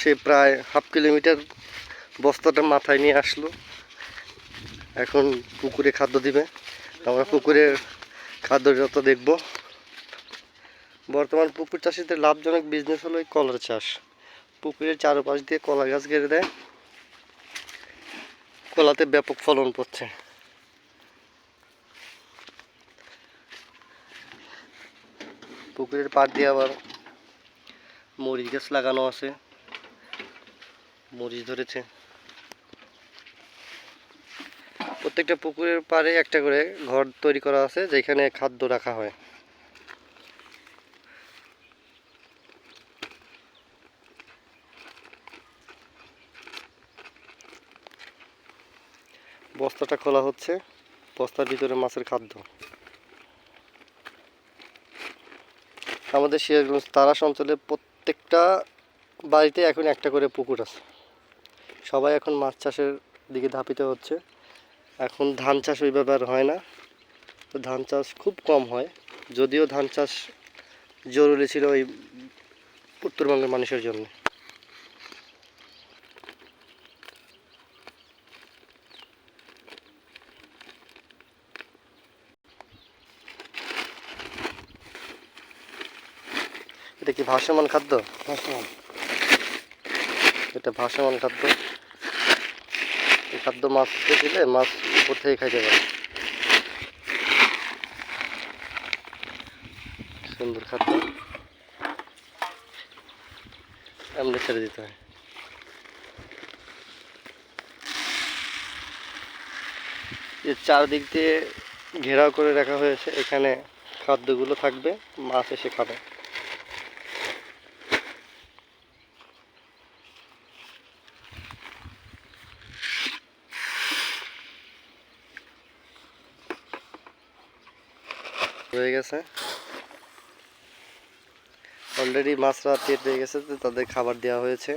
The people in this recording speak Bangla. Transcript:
সে প্রায় হাফ কিলোমিটার বস্তাটা মাথায় নিয়ে আসলো। এখন পুকুরে খাদ্য দিবে। আমরা পুকুরের খাদ্য যত দেখব। বর্তমান পুকুর চাষিদের লাভজনক বিজনেস হলো এই কলার চাষ। পুকুরের চারপাশ দিয়ে কলা গাছ গেড়ে দেয়। কলাতে ব্যাপক ফলন পড়ছে। পুকুরের পাড় দিয়ে আবার মরিচ গাছ লাগানো আছে। মরিচ ধরেছে। প্রত্যেকটা পুকুরের পাড়ে একটা করে ঘর তৈরি করা আছে, যেখানে খাদ্য রাখা হয়। বস্তাটা খোলা হচ্ছে, বস্তার ভিতরে মাছের খাদ্য। আমাদের সিরাজগঞ্জ তারাস অঞ্চলে প্রত্যেকটা বাড়িতে এখন একটা করে পুকুর আছে। সবাই এখন মাছ চাষের দিকে ধাপিত হচ্ছে। এখন ধান চাষ ওইভাবে আর হয় না। তো ধান চাষ খুব কম হয়। যদিও ধান চাষ জরুরি ছিল ওই উত্তরবঙ্গের মানুষের জন্য। এটা কি ভাসমান খাদ্য? ভাসমান। এটা ভাসমান খাদ্য। খাদ্য মাছকে দিলে মাছ উপর থেকে খাইতে পারে। সুন্দর খাদ্য। এমনি ছেড়ে দিতে হয়। যে চারদিক দিয়ে ঘেরাও করে রাখা হয়েছে, এখানে খাদ্যগুলো থাকবে, মাছ এসে খাবে। হয়ে গেছে। অলরেডি মাছরা পেট হয়ে গেছে তাদের খাবার দেওয়া হয়েছে।